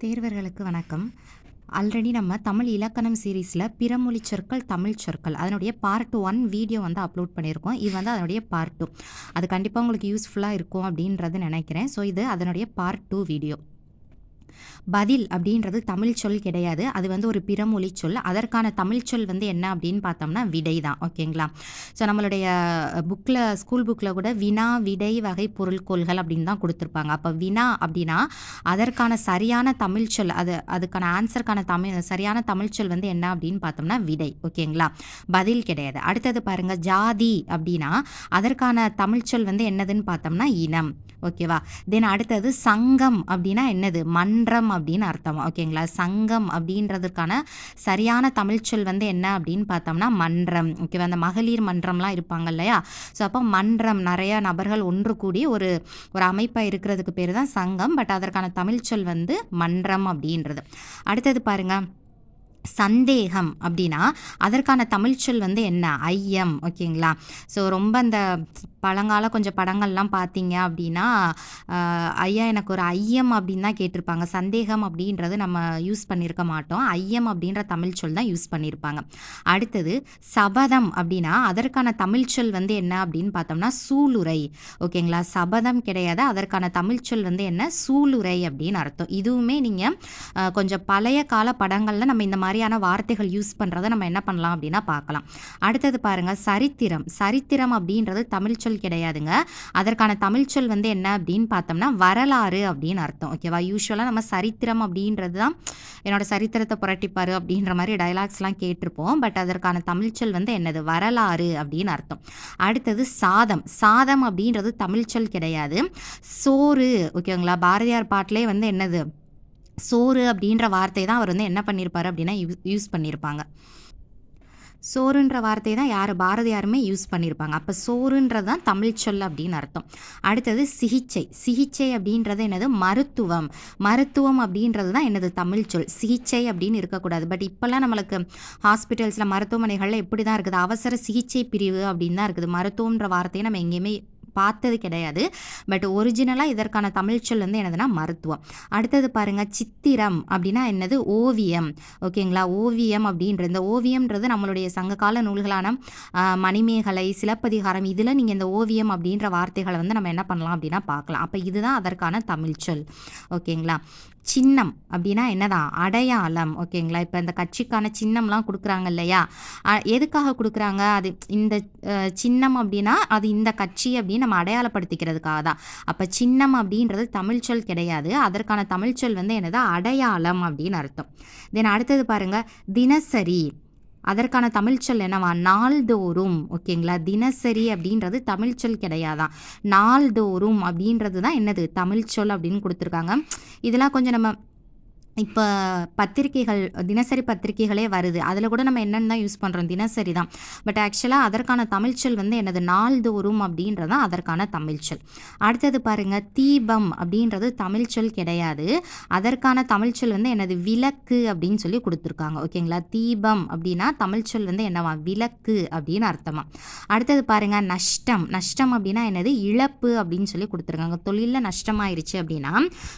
தேர்வர்களுக்கு வணக்கம். ஆல்ரெடி நம்ம தமிழ் இலக்கணம் சீரீஸில் பிறமொழி சொற்கள் தமிழ் சொற்கள் அதனுடைய பார்ட் ஒன் வீடியோ வந்து அப்லோட் பண்ணியிருக்கோம். இது வந்து அதனுடைய பார்ட் டூ அது கண்டிப்பாக உங்களுக்கு யூஸ்ஃபுல்லாக இருக்கும் அப்படின்றது நினைக்கிறேன். ஸோ இது அதனுடைய பார்ட் டூ வீடியோ பதில் அப்படின்றது தமிழ் சொல் கிடையாது. அது வந்து ஒரு பிறமொழி சொல். அதற்கான தமிழ் சொல் வந்து என்ன அப்படின்னு பார்த்தோம்னா விடை தான். ஓகேங்களா ஸோ நம்மளுடைய புக்கில் ஸ்கூல் புக்கில் கூட வினா விடை வகை பொருள்கோள்கள் அப்படின்னு தான் கொடுத்துருப்பாங்க. அப்போ வினா அப்படின்னா அதற்கான சரியான தமிழ் சொல் அது அதுக்கான ஆன்சருக்கான தமிழ் சரியான தமிழ் சொல் வந்து என்ன அப்படின்னு பார்த்தோம்னா விடை. ஓகேங்களா பதில் கிடையாது. அடுத்தது பாருங்கள் ஜாதி அப்படின்னா அதற்கான தமிழ் சொல் வந்து என்னதுன்னு பார்த்தோம்னா இனம். ஓகேவா? தென் அடுத்தது சங்கம் அப்படின்னா என்னது? மன்றம் அப்படின்னு அர்த்தம். ஓகேங்களா? சங்கம் அப்படின்றதுக்கான சரியான தமிழ் சொல் வந்து என்ன அப்படின்னு பார்த்தோம்னா மன்றம். ஓகேவா? அந்த மகளிர் மன்றம்லாம் இருப்பாங்க இல்லையா? ஸோ அப்போ மன்றம் நிறைய நபர்கள் ஒன்று கூடி ஒரு ஒரு அமைப்பாக இருக்கிறதுக்கு பேர் தான் சங்கம். பட் அதற்கான தமிழ் சொல் வந்து மன்றம் அப்படின்றது. அடுத்தது பாருங்கள் சந்தேகம் அப்படின்னா அதற்கான தமிழ்ச்சொல் வந்து என்ன? ஐயம் ஓகேங்களா? ஸோ ரொம்ப அந்த பழங்கால கொஞ்சம் படங்கள்லாம் பார்த்தீங்க அப்படின்னா ஐயா எனக்கு ஒரு ஐயம் அப்படின்னு தான் கேட்டிருப்பாங்க. சந்தேகம் அப்படின்றது நம்ம யூஸ் பண்ணியிருக்க மாட்டோம். ஐயம் அப்படின்ற தமிழ் சொல் தான் யூஸ் பண்ணியிருப்பாங்க. அடுத்தது சபதம் அப்படின்னா அதற்கான தமிழ் சொல் வந்து என்ன அப்படின்னு பார்த்தோம்னா சூளுரை ஓகேங்களா? சபதம் கிடையாது அதற்கான தமிழ் சொல் வந்து என்ன? சூளுரை அப்படின்னு அர்த்தம். இதுவுமே நீங்கள் கொஞ்சம் பழைய கால படங்களில் நம்ம இந்த மாதிரி மாதிரியான வார்த்தைகள் யூஸ் பண்ணுறதை நம்ம என்ன பண்ணலாம் அப்படின்னா பார்க்கலாம். அடுத்தது பாருங்கள் சரித்திரம். சரித்திரம் அப்படின்றது தமிழ் சொல் கிடையாதுங்க. அதற்கான தமிழ் சொல் வந்து என்ன அப்படின்னு பார்த்தோம்னா வரலாறு அப்படின்னு அர்த்தம். ஓகேவா யூஸ்வலாக நம்ம சரித்திரம் அப்படின்றது தான் என்னோட சரித்திரத்தை புரட்டிப்பாரு அப்படின்ற மாதிரி டைலாக்ஸ்லாம் கேட்டிருப்போம். பட் அதற்கான தமிழ் சொல் வந்து என்னது? வரலாறு அப்படின்னு அர்த்தம். அடுத்தது சாதம். சாதம் அப்படின்றது தமிழ் சொல் கிடையாது. சோறு. ஓகேங்களா பாரதியார் பாட்டிலே வந்து என்னது? சோறு அப்படின்ற வார்த்தை தான் அவர் வந்து என்ன பண்ணியிருப்பார் அப்படின்னா யூஸ் யூஸ் பண்ணியிருப்பாங்க சோறுன்ற வார்த்தை தான் யார் பாரதியாருமே யூஸ் பண்ணியிருப்பாங்க அப்போ சோறுன்றது தான் தமிழ் சொல் அப்படின்னு அர்த்தம். அடுத்தது சிகிச்சை. சிகிச்சை அப்படின்றது என்னது? மருத்துவம். மருத்துவம் அப்படின்றது தான் என்னது? தமிழ் சொல். சிகிச்சை அப்படின்னு இருக்கக்கூடாது. பட் இப்போல்லாம் நம்மளுக்கு ஹாஸ்பிட்டல்ஸில் மருத்துவமனைகளில் எப்படி தான் இருக்குது? அவசர சிகிச்சை பிரிவு அப்படின்னு தான் இருக்குது. மருத்துவம்ன்ற வார்த்தையை நம்ம எங்கேயுமே பார்த்தது கிடையாது. பட் ஒரிஜினலாக இதற்கான தமிழ் சொல் வந்து என்னதுன்னா மருத்துவம். அடுத்தது பாருங்கள் சித்திரம் அப்படின்னா என்னது? ஓவியம். ஓகேங்களா ஓவியம் அப்படின்ற இந்த ஓவியம்ன்றது நம்மளுடைய சங்ககால நூல்களான மணிமேகலை சிலப்பதிகாரம் இதில் நீங்கள் இந்த ஓவியம் அப்படின்ற வார்த்தைகளை வந்து நம்ம என்ன பண்ணலாம் அப்படின்னா பார்க்கலாம். அப்போ இதுதான் அதற்கான தமிழ் சொல். ஓகேங்களா சின்னம் அப்படின்னா என்னதான்? அடையாளம் ஓகேங்களா? இப்போ இந்த கட்சிக்கான சின்னம்லாம் கொடுக்குறாங்க இல்லையா? எதுக்காக கொடுக்குறாங்க? அது இந்த சின்னம் அப்படின்னா அது இந்த கட்சி அப்படின்னு நம்ம அடையாளப்படுத்திக்கிறதுக்காக தான். அப்போ சின்னம் அப்படின்றது தமிழ் சொல் கிடையாது. அதற்கான தமிழ் சொல் வந்து என்னதான் அடையாளம் அப்படின்னு அர்த்தம். தென் அடுத்தது பாருங்க தினசரி. அதற்கான தமிழ்ச்சொல் என்னவா? நாள்தோறும். ஓகேங்களா? தினசரி அப்படின்றது தமிழ்ச்சொல் கிடையாதான். நாள்தோறும் அப்படின்றது தான் என்னது தமிழ்ச்சொல் அப்படின்னு கொடுத்துருக்காங்க. இதெல்லாம் கொஞ்சம் நம்ம இப்போ பத்திரிக்கைகள் தினசரி பத்திரிக்கைகளே வருது. அதில் கூட நம்ம என்னென்னு தான் யூஸ் பண்ணுறோம் தினசரி தான். பட் ஆக்சுவலாக அதற்கான தமிழ்ச்சொல் வந்து எனது நாள்தோறும் அப்படின்றதான் அதற்கான தமிழ்ச்சொல் அடுத்தது பாருங்கள் தீபம் அப்படின்றது தமிழ்ச்சொல் கிடையாது. அதற்கான தமிழ்ச்சொல் வந்து எனது விளக்கு அப்படின்னு சொல்லி கொடுத்துருக்காங்க. ஓகேங்களா? தீபம் அப்படின்னா தமிழ்ச்சொல் வந்து என்னவா? விளக்கு அப்படின்னு அர்த்தமா. அடுத்தது பாருங்கள் நஷ்டம். நஷ்டம் அப்படின்னா என்னது? இழப்பு அப்படின்னு சொல்லி கொடுத்துருக்காங்க. தொழிலில் நஷ்டமாயிருச்சு அப்படின்னா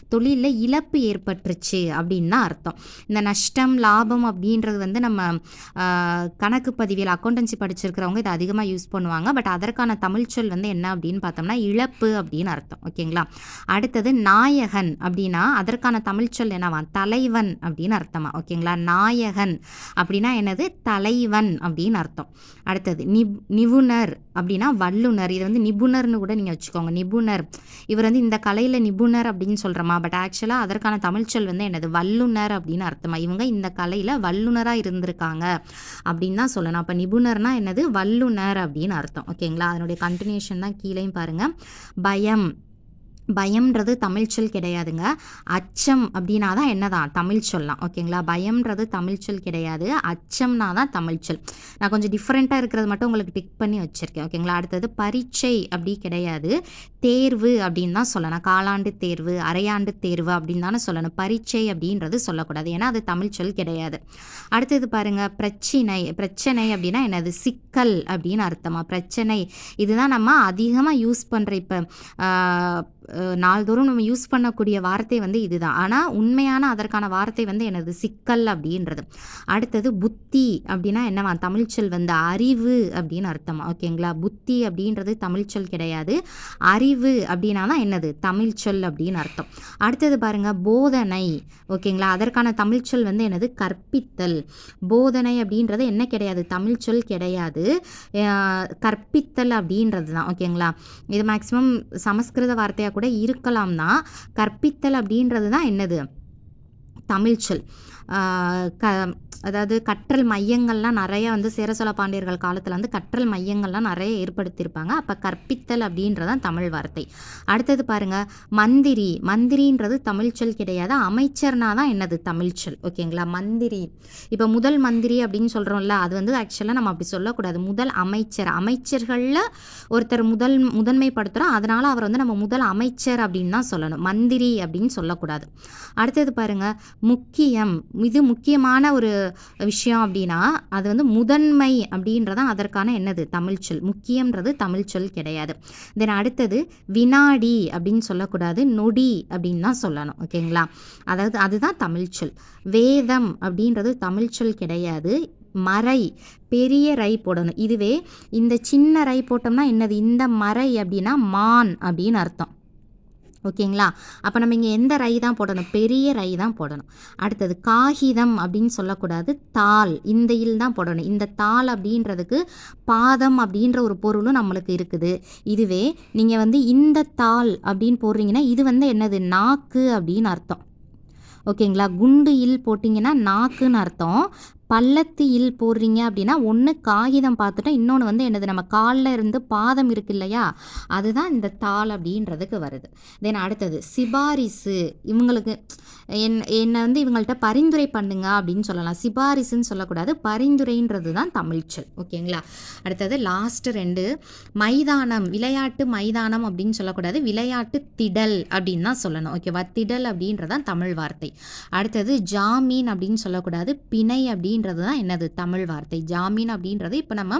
தொழிலில் இழப்பு ஏற்பட்டுருச்சு அப்படின்னு தான் அர்த்தம். இந்த நஷ்டம் லாபம் அப்படின்றது வந்து நம்ம கணக்கு பதிவியல் அக்கௌண்டன்சி படிச்சிருக்கிறவங்க இதை அதிகமாக யூஸ் பண்ணுவாங்க. பட் அதற்கான தமிழ் சொல் வந்து என்ன அப்படின்னு பார்த்தோம்னா இழப்பு அப்படின்னு அர்த்தம். ஓகேங்களா அடுத்தது நாயகன் அப்படின்னா அதற்கான தமிழ் சொல் என்னவா? தலைவன் அப்படின்னு அர்த்தமா? ஓகேங்களா நாயகன் அப்படின்னா என்னது? தலைவன் அப்படின்னு அர்த்தம். அடுத்தது நிப் நிபுணர் அப்படின்னா வல்லுனர் இது வந்து நிபுணர்னு கூட நீங்கள் வச்சுக்கோங்க. நிபுணர். இவர் வந்து இந்த கலையில் நிபுணர் அப்படின்னு சொல்கிறோமா பட் ஆக்சுவலாக அதற்கான தமிழ் சொல் வந்து என்னது? வல்லுனர் அப்படின்னு அர்த்தமாக இவங்க இந்த கலையில் வல்லுனராக இருந்திருக்காங்க அப்படின்னு தான் சொல்லணும். அப்போ நிபுணர்னா என்னது? வல்லுனர் அப்படின்னு அர்த்தம். ஓகேங்களா? அதனுடைய கண்டினியூஷன் தான் கீழேயும் பாருங்கள் பயம். பயம்ன்றது தமிழ் சொல் கிடையாதுங்க. அச்சம் அப்படின்னா தான் என்னதான்? தமிழ் சொல்லலாம். ஓகேங்களா? பயம்ன்றது தமிழ் சொல் கிடையாது. அச்சம்னா தான் தமிழ் சொல். நான் கொஞ்சம் டிஃப்ரெண்ட்டாக இருக்கிறது மட்டும் உங்களுக்கு டிக் பண்ணி வச்சுருக்கேன். ஓகேங்களா? அடுத்தது பரீட்சை அப்படி கிடையாது. தேர்வு அப்படின்னு தான் சொல்லணும். காலாண்டு தேர்வு அரையாண்டு தேர்வு அப்படின்னு தானே சொல்லணும். பரீட்சை அப்படின்றது சொல்லக்கூடாது. ஏன்னா அது தமிழ் சொல் கிடையாது. அடுத்தது பாருங்கள் பிரச்சினை. பிரச்சனை அப்படின்னா என்னது? சிக்கல் அப்படின்னு அர்த்தமாக பிரச்சனை. இதுதான் நம்ம அதிகமாக யூஸ் பண்ணுற இப்போ நாள்தோறும் நம்ம யூஸ் பண்ணக்கூடிய வார்த்தை வந்து இதுதான். ஆனால் உண்மையான அதற்கான வார்த்தை வந்து எனது சிக்கல் அப்படின்றது. அடுத்தது புத்தி அப்படின்னா என்னவா? தமிழ்ச்சொல் வந்து அறிவு அப்படின்னு அர்த்தம்? ஓகேங்களா புத்தி அப்படின்றது தமிழ்ச்சொல் கிடையாது. அறிவு அப்படின்னா தான் என்னது? தமிழ்ச்சொல் அப்படின்னு அர்த்தம். அடுத்தது பாருங்கள் போதனை. ஓகேங்களா அதற்கான தமிழ்ச்சொல் வந்து எனது கற்பித்தல். போதனை அப்படின்றது என்ன கிடையாது? தமிழ்ச்சொல் கிடையாது. கற்பித்தல் அப்படின்றது தான். ஓகேங்களா இது மேக்ஸிமம் சமஸ்கிருத வார்த்தையாக கூட இருக்கலாம். தான் கற்பித்தல் அப்படின்றது தான் என்னது? தமிழ்ச்சொல் க அதாவது கற்றல் மையங்கள்லாம் நிறைய வந்து சேர சோழ பாண்டியர்கள் காலத்தில் வந்து கற்றல் மையங்கள்லாம் நிறைய ஏற்படுத்தியிருப்பாங்க. அப்போ கற்பித்தல் அப்படின்றதான் தமிழ் வார்த்தை. அடுத்தது பாருங்க மந்திரி. மந்திரின்றது தமிழ்ச்சொல் கிடையாது. அமைச்சர்னா தான் என்னது தமிழ்ச்சொல் ஓகேங்களா? மந்திரி. இப்போ முதல் மந்திரி அப்படின்னு சொல்கிறோம்ல அது வந்து ஆக்சுவலாக நம்ம அப்படி சொல்லக்கூடாது. முதல் அமைச்சர். அமைச்சர்களில் ஒருத்தர் முதல் முதன்மைப்படுத்துகிறோம் அதனால் அவர் வந்து நம்ம முதல் அமைச்சர் அப்படின்னு தான் சொல்லணும். மந்திரி அப்படின்னு சொல்லக்கூடாது. அடுத்தது பாருங்கள் முக்கியம். இது முக்கியமான ஒரு விஷயம் அப்படின்னா அது வந்து முதன்மை அப்படின்றதான் அதற்கான என்னது? தமிழ்ச்சொல் முக்கியம்ன்றது தமிழ்ச்சொல் கிடையாது. தென் அடுத்தது வினாடி அப்படின்னு சொல்லக்கூடாது நொடி அப்படின்னு தான் சொல்லணும். ஓகேங்களா? அதாவது அதுதான் தமிழ்ச்சொல் வேதம் அப்படின்றது தமிழ்ச்சொல் கிடையாது. மறை பெரிய ரை போடணும். இதுவே இந்த சின்ன ரை போட்டோம்னா என்னது? இந்த மறை அப்படின்னா மான் அப்படின்னு அர்த்தம். ஓகேங்களா? அப்போ நம்ம இங்கே எந்த ரை தான் போடணும்? பெரிய ரை தான் போடணும். அடுத்தது காகிதம் அப்படின்னு சொல்லக்கூடாது. தாள். இந்த இல் தான் போடணும். இந்த தாள் அப்படின்றதுக்கு பாதம் அப்படின்ற ஒரு பொருளும் நம்மளுக்கு இருக்குது. இதுவே நீங்கள் வந்து இந்த தாள் அப்படின்னு போடுறீங்கன்னா இது வந்து என்னது? நாக்கு அப்படின்னு அர்த்தம். ஓகேங்களா? குண்டு இல் போட்டிங்கன்னா நாக்குன்னு அர்த்தம். பள்ளத்து போடுறீங்க அப்படின்னா ஒன்று காகிதம் பார்த்துட்டோம் இன்னொன்று வந்து என்னது நம்ம காலில் இருந்து பாதம் இருக்கு இல்லையா? அதுதான் இந்த தாள் அப்படின்றதுக்கு வருது. தென் அடுத்தது சிபாரிசு. இவங்களுக்கு என் என்னை வந்து இவங்கள்ட்ட பரிந்துரை பண்ணுங்க அப்படின்னு சொல்லலாம். சிபாரிசுன்னு சொல்லக்கூடாது பரிந்துரைன்றது தான் தமிழ்ச்சொல் ஓகேங்களா? அடுத்தது லாஸ்ட்டு ரெண்டு மைதானம் விளையாட்டு மைதானம் அப்படின்னு சொல்லக்கூடாது விளையாட்டு திடல் அப்படின்னு தான் சொல்லணும். ஓகேவா? திடல் அப்படின்றதான் தமிழ் வார்த்தை. அடுத்தது ஜாமீன் அப்படின்னு சொல்லக்கூடாது பிணை அப்படின்றது தான் என்னது? தமிழ் வார்த்தை. ஜாமீன் அப்படின்றது இப்போ நம்ம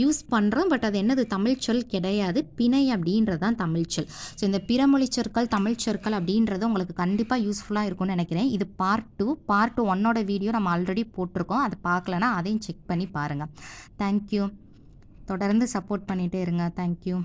யூஸ் பண்ணுறோம் பட் அது என்னது? தமிழ் சொல் கிடையாது. பிணை அப்படின்றது தான் தமிழ் சொல். ஸோ இந்த பிறமொழி சொற்கள் தமிழ் சொற்கள் அப்படின்றது உங்களுக்கு கண்டிப்பாக யூஸ்ஃபுல்லாக இருக்கும்னு நினைக்கிறேன். இது பார்ட் டூ பார்ட் ஒன்னோட வீடியோ நம்ம ஆல்ரெடி போட்டிருக்கோம். அதை பார்க்கலனா அதையும் செக் பண்ணி பாருங்கள் தேங்க்யூ தொடர்ந்து சப்போர்ட் பண்ணிகிட்டே இருங்க. தேங்க்யூ